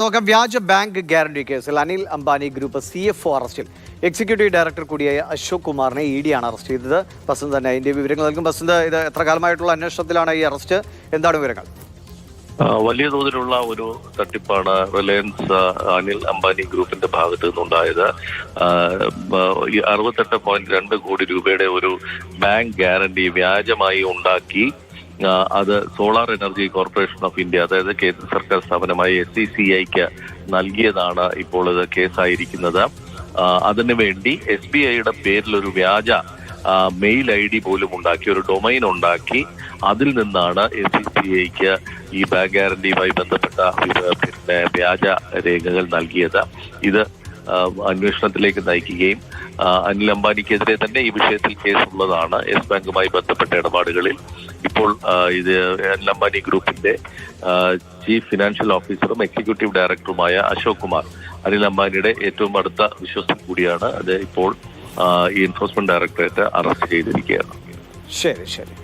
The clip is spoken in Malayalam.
നോക്കാം. വ്യാജ ബാങ്ക് ഗ്യാരണ്ടി കേസിൽ Anil Ambani group C F O അറസ്റ്റിൽ. എക്സിക്യൂട്ടീവ് ഡയറക്ടർ കൂടിയായ അശോക് കുമാറിനെ ഇ ഡി ആണ് അറസ്റ്റ് ചെയ്തത്. ബസന്ത് തന്നെ അതിന്റെ വിവരങ്ങൾ നൽകും. ബസന്ത് ഇത് എത്ര കാലമായിട്ടുള്ള അന്വേഷണത്തിലാണ് ഈ അറസ്റ്റ്? എന്താണ് വിവരങ്ങൾ? വലിയ തോതിലുള്ള ഒരു തട്ടിപ്പാണ് റിലയൻസ് അനിൽ അംബാനി ഗ്രൂപ്പിന്റെ ഭാഗത്തു നിന്നുണ്ടായത്. അറുപത്തെട്ട് പോയിന്റ് രണ്ട് കോടി രൂപയുടെ ഒരു ബാങ്ക് ഗ്യാരണ്ടി വ്യാജമായി ഉണ്ടാക്കി. അത് solar energy corporation of India അതായത് കേന്ദ്ര സർക്കാർ സ്ഥാപനമായ എസ് സി സി ഐക്ക് നൽകിയതാണ് ഇപ്പോൾ ഇത് കേസായിരിക്കുന്നത്. അതിനുവേണ്ടി വേണ്ടി എസ് ബി ഐയുടെ പേരിൽ ഒരു വ്യാജ മെയിൽ ഐ ഡി പോലും ഉണ്ടാക്കി ഒരു ഡൊമൈൻ ഉണ്ടാക്കി. അതിൽ നിന്നാണ് എസ് സി സി ഐക്ക് ഈ ബാങ്ക് ഗ്യാരണ്ടിയുമായി ബന്ധപ്പെട്ട പിന്നെ വ്യാജ രേഖകൾ നൽകിയത്. ഇത് അന്വേഷണത്തിലേക്ക് നയിക്കുകയും അനിൽ അംബാനിക്കെതിരെ തന്നെ ഈ വിഷയത്തിൽ കേസുള്ളതാണ്. യെസ് ബാങ്കുമായി ബന്ധപ്പെട്ട ഇടപാടുകളിൽ ഇപ്പോൾ ഇത് അനിൽ അംബാനി ഗ്രൂപ്പിന്റെ ചീഫ് ഫിനാൻഷ്യൽ ഓഫീസറും എക്സിക്യൂട്ടീവ് ഡയറക്ടറുമായ അശോക് കുമാർ. അനിൽ അംബാനിയുടെ ഏറ്റവും അടുത്ത വിശ്വസ്തം കൂടിയാണ് അത് ഇപ്പോൾ ഈ എൻഫോഴ്സ്മെന്റ് ഡയറക്ടറേറ്റ് അറസ്റ്റ് ചെയ്തിരിക്കുകയാണ്. ശരി ശരി.